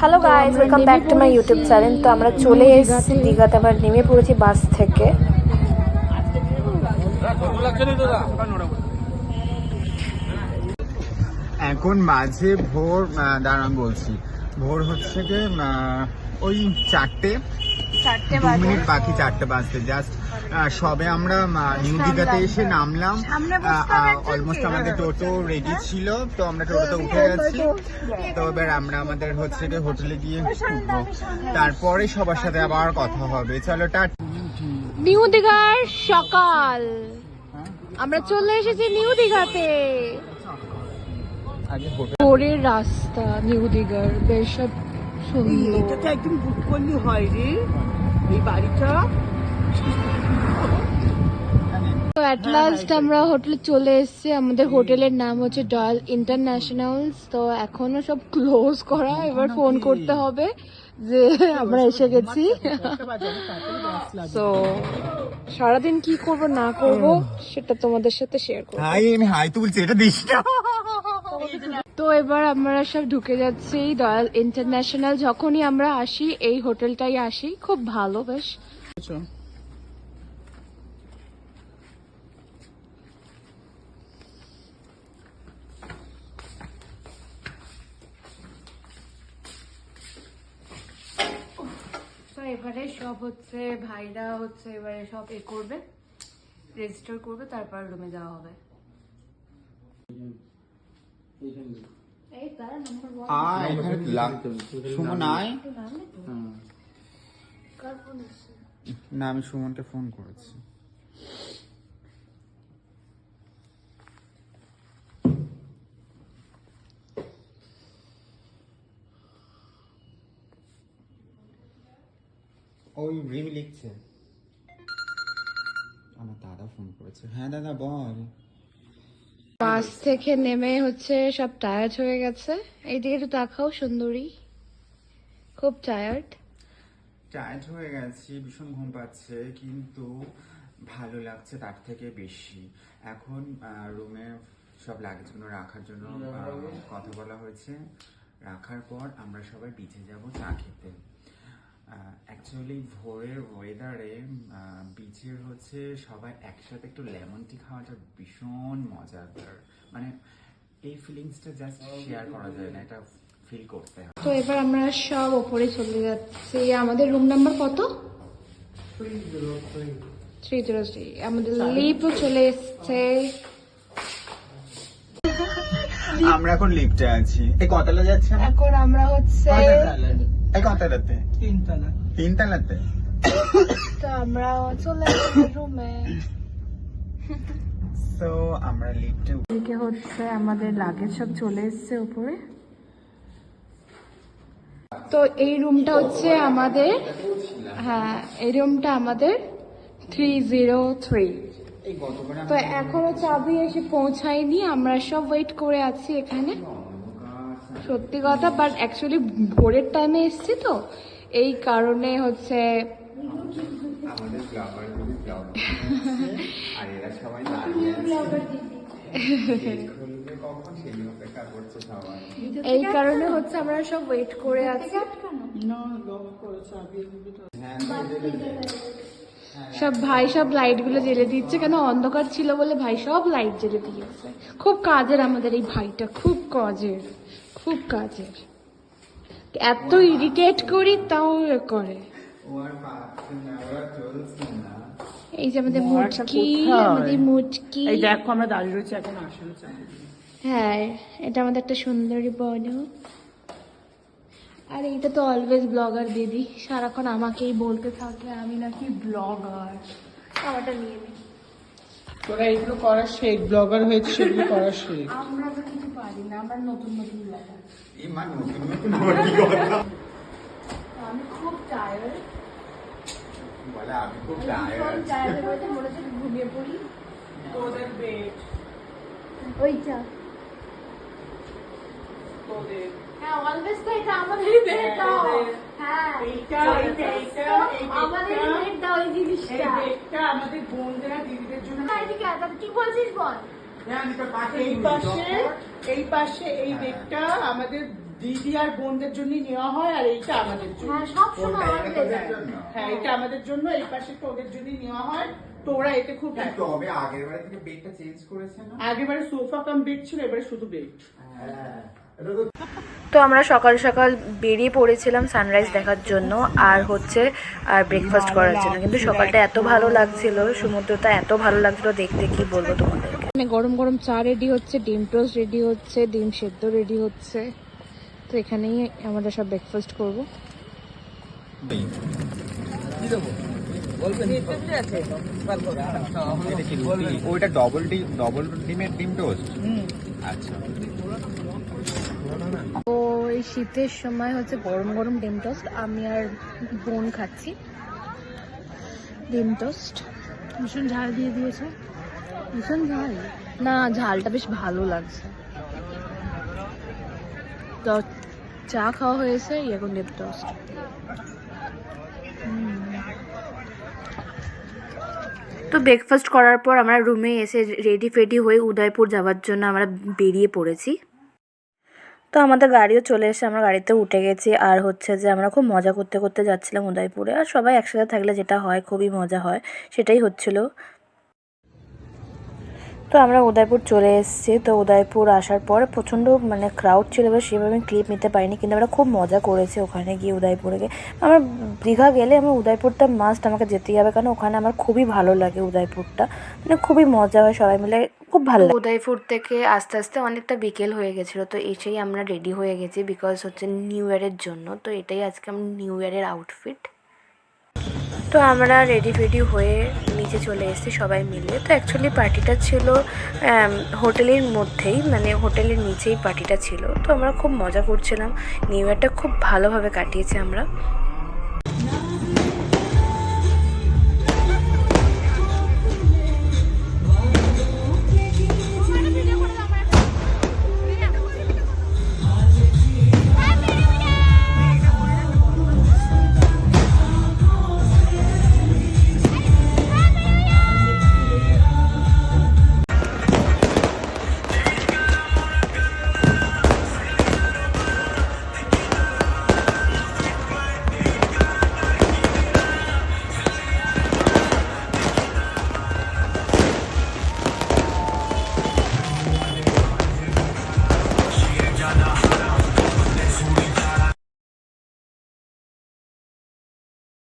Hello guys welcome back to my YouTube channel তো আমরা চলে এসেছি, দীঘাতে আবার নেমে পড়েছি বাস থেকে। এখন মাঝে ভোর দাঁড়ান বলছি। ভোর হচ্ছে যে আহ, ওই চারটে। মিনিট বাকি চারটে বাজতে জাস্ট সবে আমরা নিউ দীঘাতে এসে নামলাম। অলমোস্ট আমাদের টোটো রেডি ছিল তো আমরা টোটোতে উঠে গেছি। তো এবার আমরা আমাদের হচ্ছে যে হোটেলে গিয়ে উঠবো। তারপরে সবার সাথে আবার কথা হবে। চলো টাট নিউ দীঘার সকাল। আমরা চলে এসেছি নিউ দীঘাতে। ভোরের রাস্তা নিউ দীঘার বেশ সব সুন্দর। এটা তো একদম বুক করলে হয় রে। এই বাড়িটা? তো অ্যাট লাস্ট আমরা হোটেলে চলে এসেছি। আমাদের হোটেলের নাম হচ্ছে ডয়াল ইন্টারন্যাশনালস তো এখনও সব ক্লোজ করা। এবার ফোন করতে হবে যে আমরা এসে গেছি। তো সারাদিন কি করব না করব সেটা তোমাদের সাথে শেয়ার করব। হাই আমি হাই তুলছি এটা দিস না। এবার আমরা সব ঢুকে যাচ্ছি দয়াল ইন্টারন্যাশনাল। যখনই আমরা আসি এই হোটেলটাই আসি। খুব ভালো বেশ। তো এবারে সব হচ্ছে ভাইরা হচ্ছে এবারে সব এ করবে রেজিস্টার করবে তারপর রুমে যাওয়া হবে এই তারা নম্বর ওয়ান না আমি সুমনকে ফোন করেছি ওই রিমি লিখছে আমার দাদা ফোন করেছে হ্যাঁ দাদা বল বাস থেকে নেমে হচ্ছে সব টায়ার্ড হয়ে গেছে। এইদিকে একটু তাকাও সুন্দরী। খুব টায়ার্ড টায়ার্ড হয়ে গেছি, ভীষণ ঘুম পাচ্ছে, কিন্তু ভালো লাগছে তার থেকে বেশি। এখন রুমে সব লাগেজগুলো রাখার জন্য কথা বলা হয়েছে। রাখার পর আমরা সবাই বিচে যাব, চা খেতে। অ্যাকচুয়ালি ভোরের ওয়েদারে বিচের হচ্ছে সবাই একসাথে একটু লেমন টি খাওয়াটা ভীষণ মজাদার। মানে এই ফিলিংসটা জাস্ট শেয়ার করা যায় না এটা ফিল করতে হয়। তো এবার আমরা সব ওপরে চলে যাচ্ছি। আমাদের রুম নাম্বার কত? থ্রি জিরো থ্রি আমাদের লিপও চলে এসছে। আমরা এখন লিফটে আছি। এই কতলা যাচ্ছে? এখন আমরা হচ্ছে তো আমরা চলে রুমে তো আমরা লিফটে এদিকে হচ্ছে আমাদের লাগেজ সব চলে এসছে উপরে। তো এই রুমটা হচ্ছে আমাদের হ্যাঁ এই রুমটা আমাদের থ্রি জিরো থ্রি তো এখনও চাবি এসে পৌঁছায়নি আমরা সব ওয়েট করে আছি এখানে। সত্যি কথা বাট অ্যাকচুয়ালি ভোরের টাইমে এসছি তো। এই কারণে হচ্ছে এই কারণে হচ্ছে আমরা সব ওয়েট করে আছি। হ্যাঁ সব ভাই সব লাইটগুলো জ্বেলে দিচ্ছে কেন অন্ধকার ছিল বলে ভাই সব লাইট জ্বেলে দিয়েছে। খুব কাজের আমাদের এই ভাইটা খুব কাজের। খুব কাজের এত ইরিটেট করি তাও এ করে। এই যে আমাদের মুটকি আমাদের মুটকি এই দেখো আমরা দাঁড়িয়ে রয়েছি এখন আসলে হ্যাঁ এটা আমাদের একটা সুন্দরী বনু। আর এইটা তো অলওয়েজ ব্লগার দিদি। সারাক্ষণ আমাকেই বলতে থাকে আমি নাকি ব্লগার আমারটা নিয়ে নিই। তোরা এইগুলো করা শেখ ব্লগার হয়েছে সেগুলো করা শেখ। আমরা তো কিছু পারি না আমরা নতুন নতুন ব্লগার। এই মা নতুন নতুন আবার কি কথা? আমি খুব টায়ার্ড বলে আমি খুব খুব টায়ার্ড টায়ার্ড হয়ে মনে হচ্ছে ঘুমিয়ে পড়ি। তোদের বেড ওইটা তোদের। হ্যাঁ অলওয়েজ তো এটা আমাদেরই বেড দাও হ্যাঁ। এইটা, বেডটা। বেড দাও এই এই বেডটা আমাদের বোনদেরা দিদিদের জন্য। বলছিস বল? এই পাশে এই পাশে এই বেডটা আমাদের দিদি আর বোনদের জন্য নেওয়া হয় আর এইটা আমাদের জন্য। হ্যাঁ জন্য? হ্যাঁ এটা আমাদের জন্য এই পাশে ওদের জন্যই নেওয়া হয়। তো ওরা এতে খুব। তবে আগের বারে থেকে বেডটা চেঞ্জ করেছে না? আগেবারে সোফা কাম বেড ছিল এবারে শুধু বেড তো আমরা সকাল সকাল বেরিয়ে পড়েছিলাম সানরাইজ দেখার জন্য আর হচ্ছে আর ব্রেকফাস্ট করার জন্য। কিন্তু সকালটা এত ভালো লাগছিল সমুদ্রটা এত ভালো লাগছিল দেখতে কি বলব তোমাদেরকে? এখানে গরম গরম চা রেডি হচ্ছে ডিম টোস্ট রেডি হচ্ছে ডিম সেদ্ধ রেডি হচ্ছে। তো এখানেই আমরা সব ব্রেকফাস্ট করব। ওইটা ডবল ডিম ডবল ডিমের ডিম টোস্ট আচ্ছা। তো এই শীতের সময় হচ্ছে গরম গরম ডিম টোস্ট। আমি আর বোন খাচ্ছি। ডিম টোস্ট। ভীষণ ঝাল দিয়ে দিয়েছে? ভীষণ ঝাল। না ঝালটা বেশ ভালো লাগছে। তো চা খাওয়া হয়েছে এখন ডিম টোস্ট। তো ব্রেকফাস্ট করার পর আমরা রুমে এসে রেডি ফেডি হয়ে উদয়পুর যাওয়ার জন্য আমরা বেরিয়ে পড়েছি। তো আমাদের গাড়িও চলে এসে আমরা গাড়িতে উঠে গেছি। আর হচ্ছে যে আমরা খুব মজা করতে করতে যাচ্ছিলাম উদয়পুরে। আর সবাই একসাথে থাকলে যেটা হয়, খুবই মজা হয়, সেটাই হচ্ছিল। তো আমরা উদয়পুর চলে এসেছি। তো উদয়পুর আসার পর প্রচণ্ড মানে ক্রাউড ছিল, এবার সেভাবে আমি ক্লিপ নিতে পারিনি। কিন্তু আমরা খুব মজা করেছি ওখানে গিয়ে উদয়পুরে গিয়ে। আমার দীঘা গেলে আমার উদয়পুরটা মাস্ট আমাকে যেতেই হবে। কারণ ওখানে আমার খুবই ভালো লাগে উদয়পুরটা। মানে খুবই মজা হয় সবাই মিলে। খুব ভালো লাগে। উদয়পুর থেকে আস্তে আস্তে অনেকটা বিকেল হয়ে গেছিল। তো এসেই আমরা রেডি হয়ে গেছি বিকজ হচ্ছে নিউ ইয়ারের জন্য। তো এটাই আজকে আমার নিউ ইয়ারের আউটফিট তো আমরা রেডি ফেডি হয়ে নিচে চলে এসেছি সবাই মিলে। তো অ্যাকচুয়ালি পার্টিটা ছিল হোটেলের মধ্যেই মানে হোটেলের নিচেই পার্টিটা ছিল। তো আমরা খুব মজা করছিলাম। নিউ ইয়ারটা খুব ভালোভাবে কাটিয়েছি আমরা।